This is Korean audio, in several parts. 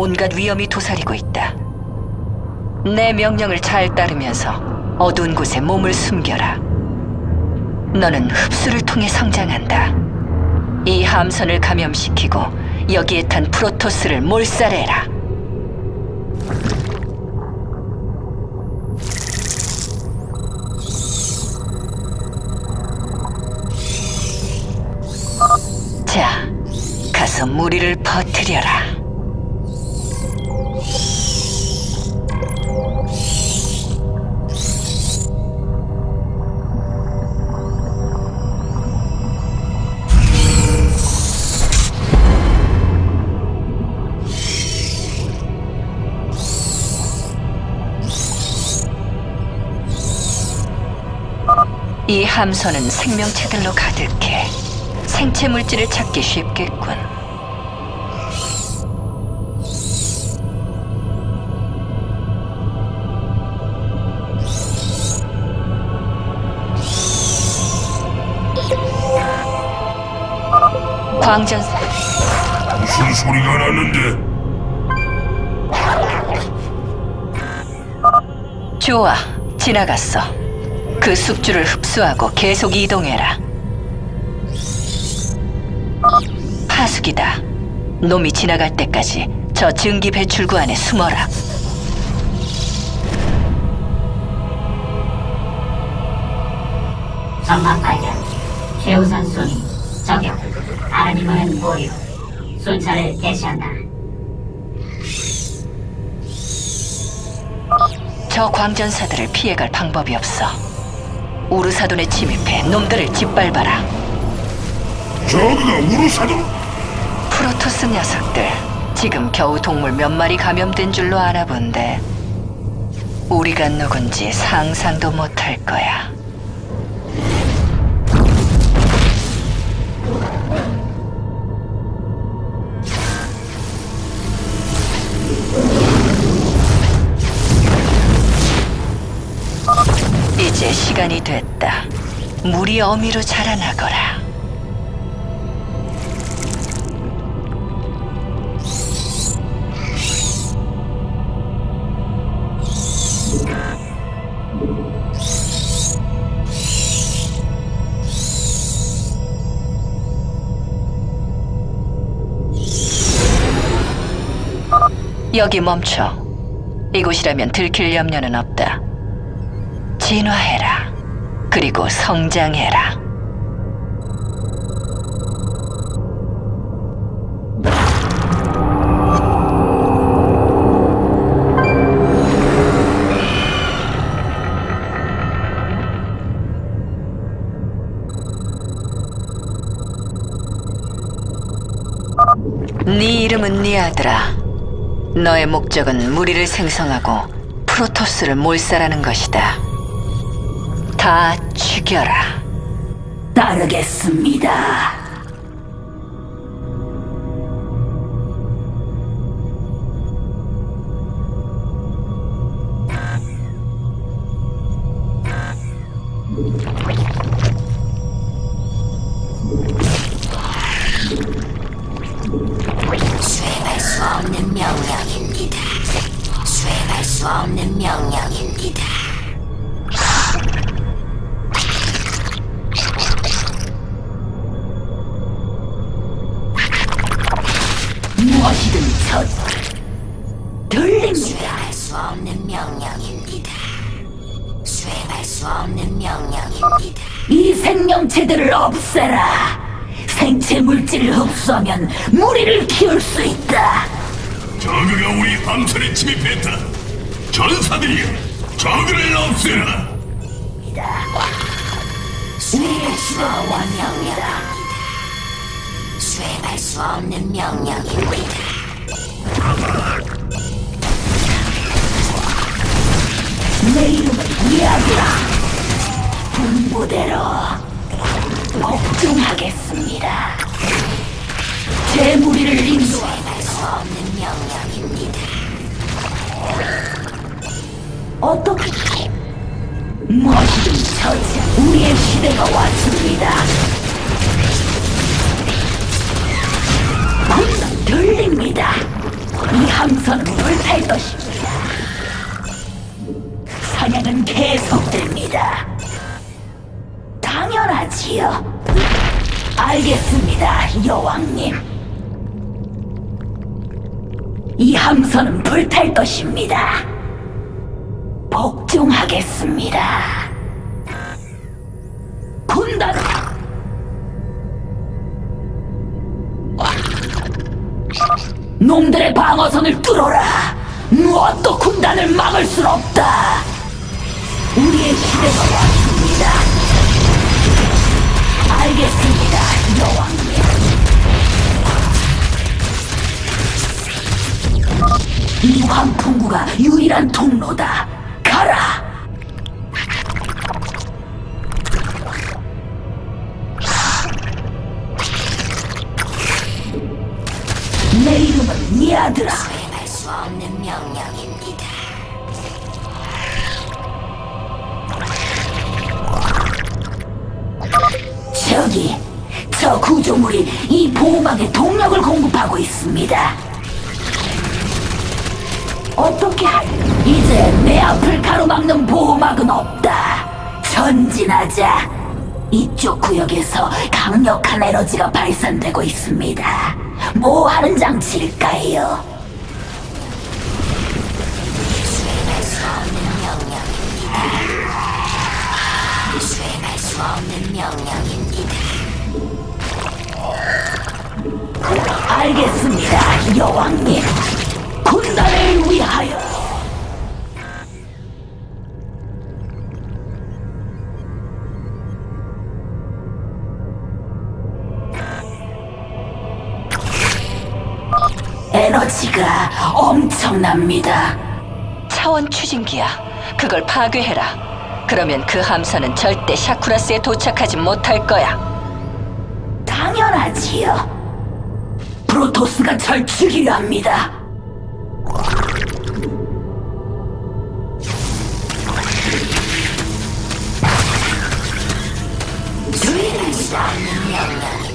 온갖 위험이 도사리고 있다. 내 명령을 잘 따르면서 어두운 곳에 몸을 숨겨라. 너는 흡수를 통해 성장한다. 이 함선을 감염시키고 여기에 탄 프로토스를 몰살해라. 자, 가서 무리를 퍼뜨려라. 이 함선은 생명체들로 가득해. 생체 물질을 찾기 쉽겠군. 광전 무슨 소리가 났는데? 좋아, 지나갔어. 그 숙주를 흡수하고 계속 이동해라. 파수기다. 놈이 지나갈 때까지 저 증기 배출구 안에 숨어라. 전방 발견. 최우선 순위. 저격. 아르니머는 보류. 순찰을 개시한다. 저 광전사들을 피해갈 방법이 없어. 우르사돈에 침입해 놈들을 짓밟아라. 저그가 우르사도 프로토스 녀석들 지금 겨우 동물 몇 마리 감염된 줄로 알아본데 우리가 누군지 상상도 못할 거야. 이제 시간이 됐다. 물이 어미로 자라나거라. 여기 멈춰. 이곳이라면 들킬 염려는 없다. 진화해라. 그리고 성장해라. 네 이름은 니아드라. 너의 목적은 무리를 생성하고 프로토스를 몰살하는 것이다. 다 죽여라. 따르겠습니다. 흡수하면 무리를 키울 수 있다. 저그가 우리 함선에 침입했다. 전사들이여, 저그를 없애라. 수 없는 명령입니다. 수행할 수 없는 명령입니다. 내 이름은 이야기라. 분부대로 복종하겠습니다. 제 무리를 인도하 수행할 수 없는 명령입니다. 어떻게 무엇이든 처치. 우리의 시대가 왔습니다. 분명 들립니다. 이 함선은 불탈 것입니다. 사냥은 계속됩니다. 당연하지요. 알겠습니다, 여왕님. 이 함선은 불탈 것입니다. 복종하겠습니다. 군단 놈들의 방어선을 뚫어라. 무엇도 군단을 막을 순 없다. 우리의 시대가 왔습니다. 알겠습니다, 여왕님. 이 환풍구가 유일한 통로다. 가라. 내 이름은 니아드라. 수행할 수 없는 명령입니다. 저기 저 구조물이 이 보호막에 동력을 공급하고 있습니다. 어떻게 할? 이제 내 앞을 가로막는 보호막은 없다. 전진하자. 이쪽 구역에서 강력한 에너지가 발산되고 있습니다. 뭐 하는 장치일까요? 수행할 수 없는 명령입니다. 수행할 수 없는 명령입니다. 알겠습니다, 여왕님. 위하여. 에너지가 엄청납니다. 차원 추진기야. 그걸 파괴해라. 그러면 그 함선은 절대 샤쿠라스에 도착하지 못할 거야. 당연하지요. 프로토스가 절 죽이려 합니다. 수행할 수 없는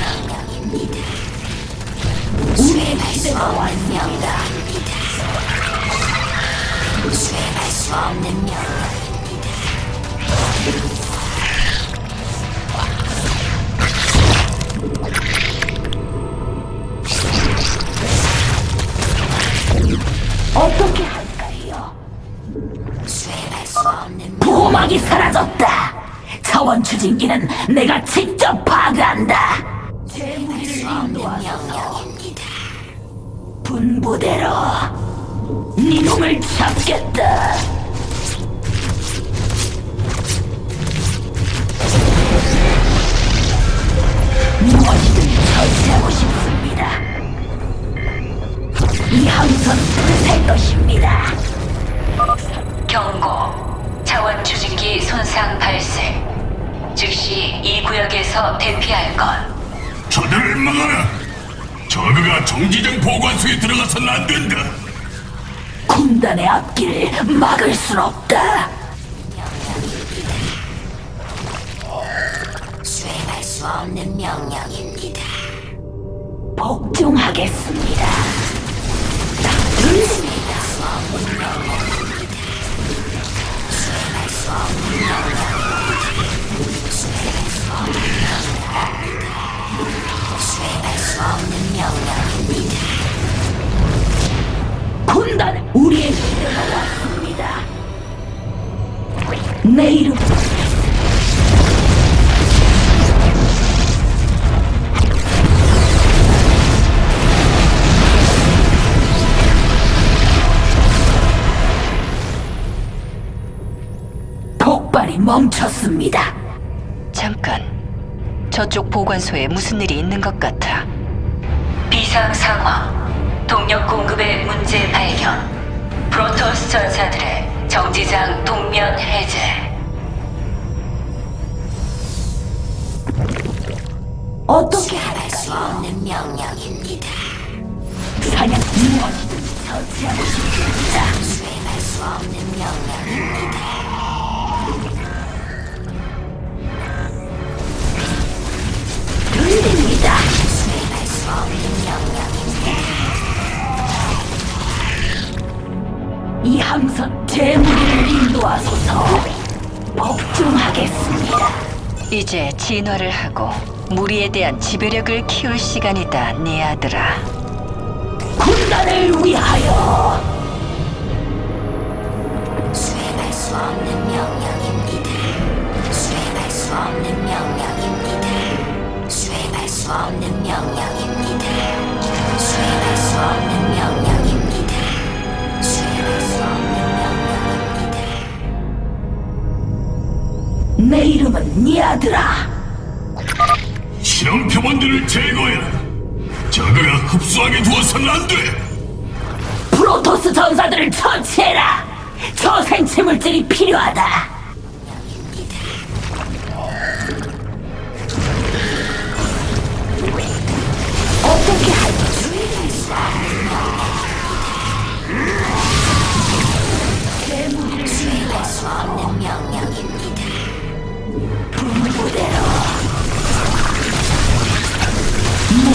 명령입니다. 수행할 수 없는 명령입니다. 수행할 수 없는 명령입니다. 추진기는 내가 직접 파괴한다. 제 무리를 인도하소서. 명령입니다. 분부대로 네 놈을 잡겠다. 무엇이든 처치하고 싶습니다. 이 함선 불살 것입니다. 경고. 자원 추진기 손상 발생. 즉시 이 구역에서 대피할 것. 저들을 막아라. 저그가 정지장 보관소에 들어가서는 안 된다. 군단의 앞길을 막을 순 없다. 수행할 수 없는 명령입니다. 복종하겠습니다. 수행할 수 없는 명령 없는 명령입니다. 군단 우리의 시대가 왔습니다. 내 이름 멈췄습니다. 잠깐. 저쪽 보관소에 무슨 일이 있는 것 같아. 비상 상황, 동력 공급의 문제 발견, 프로토스 전사들의 정지장 동면 해제. 어떻게 할수 없는 명령입니다. 사냥 무언 처치하고 싶습니다. 수행할 수 없는 명령입니다. 들립니다. 이 함선 대무리를 인도하소서 복종하겠습니다. 이제 진화를 하고 무리에 대한 지배력을 키울 시간이다, 네 아들아. 군단을 위하여 수행할 수 없는 명령입니다. 수행할 수 없는 명령입니다. 수행할 수 없는 내 이름은 니아드라. 실험 표본들을 제거해라. 저그가 흡수하게 두어서는 안 돼. 프로토스 전사들을 처치해라. 저 생체 물질이 필요하다.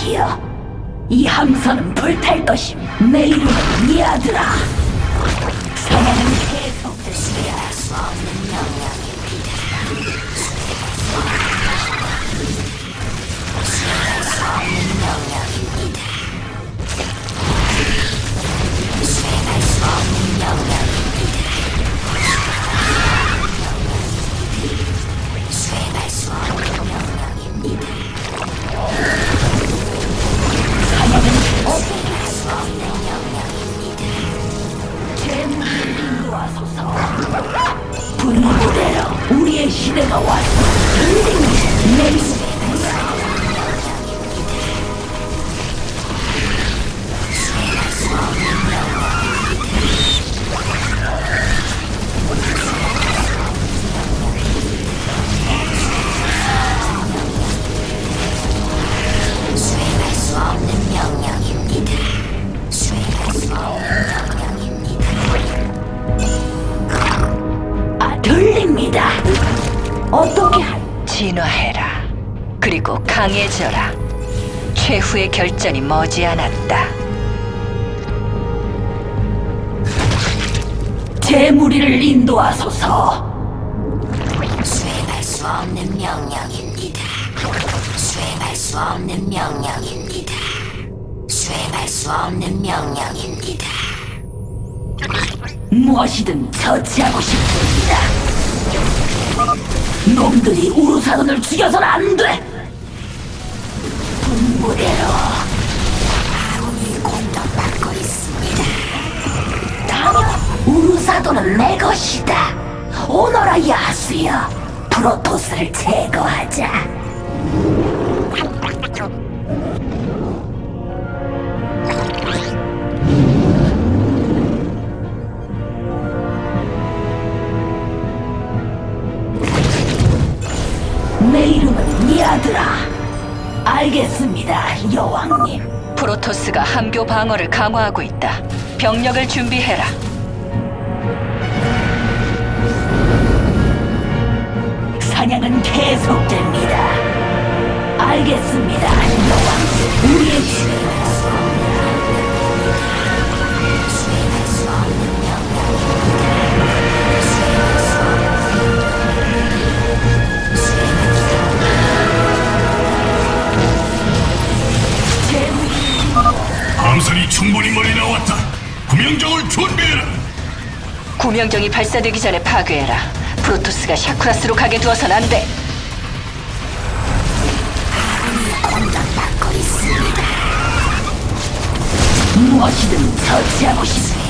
당연하지요. 이 함선은 불탈 것임. 내 이름은 니아드라. 사냥은 계속될 수행할 수 없는 명령입니다. 도하소서. 분부대로 우리의 시대가 왔습니다. 내 이름 어떻게 할 진화해라. 그리고 강해져라. 최후의 결전이 머지않았다. 제 무리를 인도하소서. 수행할 수 없는 명령입니다. 수행할 수 없는 명령입니다. 수행할 수 없는 명령입니다. 무엇이든 처치하고 싶습니다. 놈들이 우루사돈을 죽여서는 안 돼. 분부대로 아군이 공격받고 있습니다. 당연 우루사돈은 내 것이다. 오너라 야수여, 프로토스를 제거하자. 내 이름은 니아드라. 알겠습니다, 여왕님. 프로토스가 함교 방어를 강화하고 있다. 병력을 준비해라. 사냥은 계속됩니다. 알겠습니다, 여왕. 우리의 수행할 함선이 충분히 멀리 나왔다. 구명정을 준비해라. 구명정이 발사되기 전에 파괴해라. 프로토스가 샤쿠라스로 가게 두어선 안 돼. 공격받고 있습니다. 무엇이든 처치하고 싶습니다.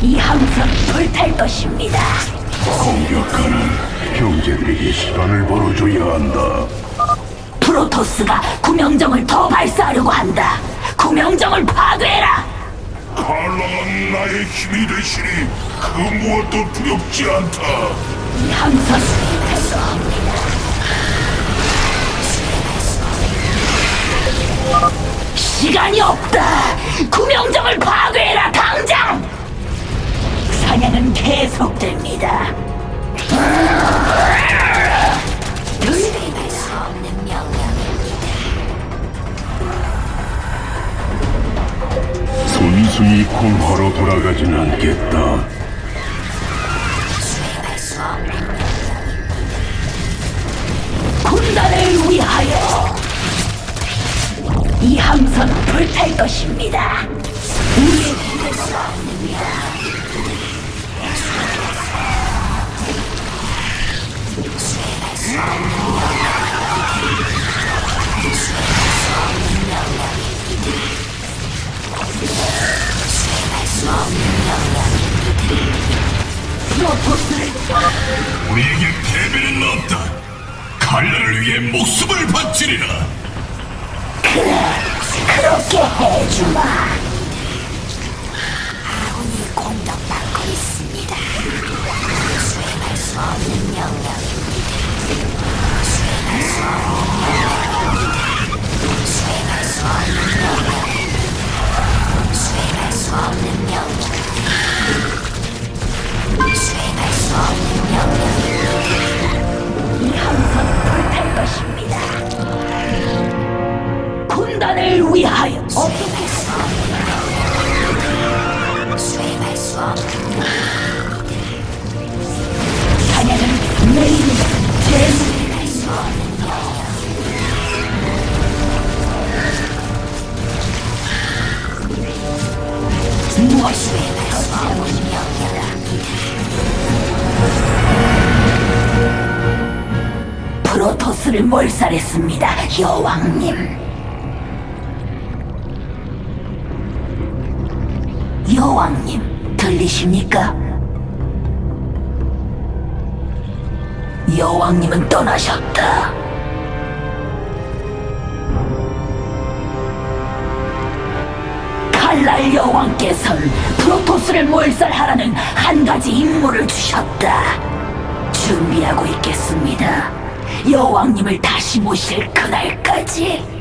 이 함선 불탈 것입니다. 공격하는 형제들에게 시간을 벌어줘야 한다. 프로토스가 구명정을 더 발사하려고 한다. 구명정을 파괴해라. 칼라가 나의 힘이 되시니 그 무엇도 두렵지 않다. 함선 시간이 없다. 구명정을 파괴해라 당장. 사냥은 계속됩니다. 수행할 수 없는 명령입니다. 순순히 공화로 돌아가진 않겠다. 수행할 수 없는 군단을 위하여 이 함선은 불탈 것입니다. 우리에게 패배는 없다. 칼라를 위해 목숨을 바치리라. 그렇게 해주마. 아군이 공격받고 있습니다. 수행할 수 없는 명령입니다. 수행할 수 없는 명령입니다. 수행할 수 없는. 수 없는 명령입니다. 수행할 수 없는 명령입니다. 이 함선은 불탈 것입니다. 군단을 위하여 수행할 수 없는 명령입니다. 수행할 수 없는 여왕님. 여왕님, 들리십니까? 여왕님은 떠나셨다. 칼날 여왕께서는 프로토스를 몰살하라는 한 가지 임무를 주셨다. 준비하고 있겠습니다. 여왕님을 다시 모실 그날까지.